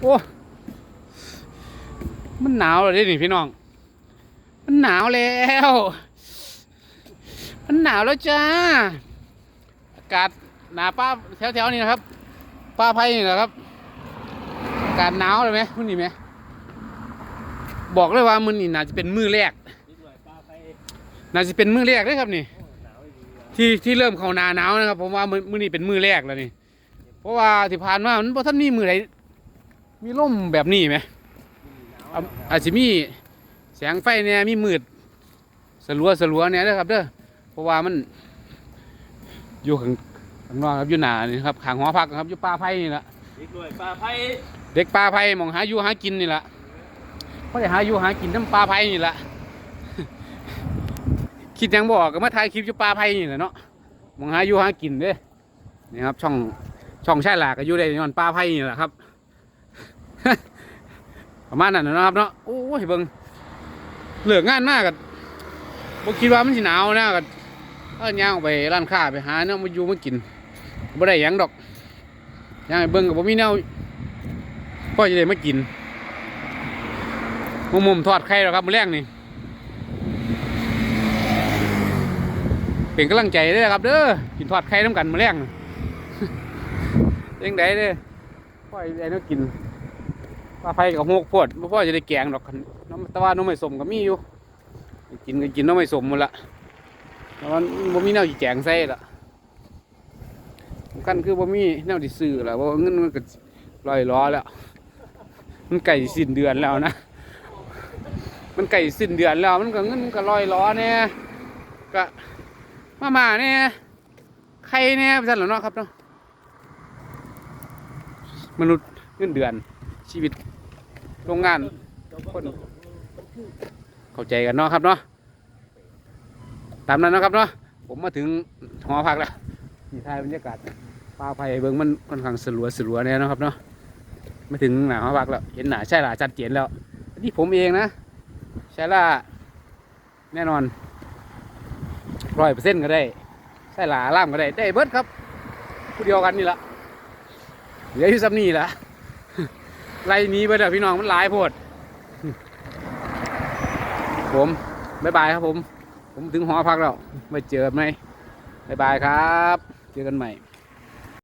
โอ้มันหนาวเลยนี่พี่น้อง มันหนาวแล้ว มันหนาวแล้วจ้า อากาศหนาป้าแถวๆนี้นะครับ ป้าไผ่นี่นะครับ อากาศหนาวเลยไหมมื้อนี้ไหม บอกเลยว่ามือนี้น่าจะเป็นมือแรกนิดหน่าจะเป็นมือแรกเลยครับนี่ ที่ที่เริ่มเข้าหนาหนาวนะครับ ผมว่ามือมือนี้เป็นมือแรกแล้วนี่ เพราะว่าที่ผ่านมามันบ่ทันมีมื้อใด มีลมแบบนี้ไหมหนาวอาอาจจะมีแสงไฟเนี่ยมีมืดสลัวสลัวเนี่ยนะครับเด้อเพราะว่ามัน อยู่ข้างข้างนอกครับอยู่หนานี่ครับข้างหอพักครับอยู่ป่าไผ่นี่แหละนิดหน่อยปลาไปเด็กป่าไผ่หมองหาอยู่หากินนี่แหละก็ได้หาอยู่หากินน้ำป่าไผ่นี่แหละคิดหยังบอกก็มาถ่ายคลิปอยู่ป่าไผ่นี่แหละเนาะหมองหาอยู่หากินเด้นี่ครับช่องช่องใช่หลากก็อยู่ได้ย้อนป่าไผ่นี่แหละครับ ประมาณนั้นนะครับเนาะโอ้ยเบิ่งเหลืองานมากกับบ่คิดว่ามันสิหนาวนะกับก็ย่างไปร้านค้าไปหาเนาะมาอยู่มากินบ่ได้ยังดอกย่างไปเบิ่งกับบ่มีแนวพ่อจะได้มากินมุมมุมๆทอดไข่แล้วครับมือแรกนี่เป็นกำลังใจเด้อครับเด้อกินทอดไข่น้ำกันมือแรกน่ะเร่งใดเด้อพ่อจะได้แนวกิน ปลาไฟกับหกพวดบ่พ่อจะได้แกงดอกคันน้ำตะวันน้องไม่สมก็มีอยู่ กินก็กินน้องไม่สมหมดละแต่ว่าบ่มีแนวสิแจงใส่ละสำคัญคือบ่มีแนวสิซื้อละว่าเงินมันก็ลอยล้อแล้ว มันใกล้สิสิ้นเดือนแล้วนะ มันใกล้สิ้นเดือนแล้ว มันก็เงินมันก็ลอยล้อเนี่ยก็มามาเนี่ยใครเนี่ยสั่นหล้วเนาะครับเนาะมนุษย์เงินเดือน ชีวิตโรงงานคนเข้าใจกันเนาะครับเนาะตามนั้นนะครับเนาะผมมาถึงหอพักแล้วนี่ถ่ายบรรยากาศป่าไผ่เบิ่งมันค่อนข้างสลัวสลัวเนี่ยนะครับเนาะมาถึงหน้าหอพักแล้วเห็นหน้าใช่ล่ะชัดเจนแล้วนี่ผมเองนะใช่ล่ะแน่นอนร้อยเปอร์เซ็นต์ก็ได้ใช่ล่ะล่ามก็ได้ได้เบิดครับผู้เดียวกันนี่ละเหลืออยู่ซ้ำนี่ละ ไล่นี้ไปเถอะพี่น้องมันหลายโพดผมบายบายครับผม ผมถึงหอพักแล้ว ไม่เจอกันไหมบายบายครับ เจอกันใหม่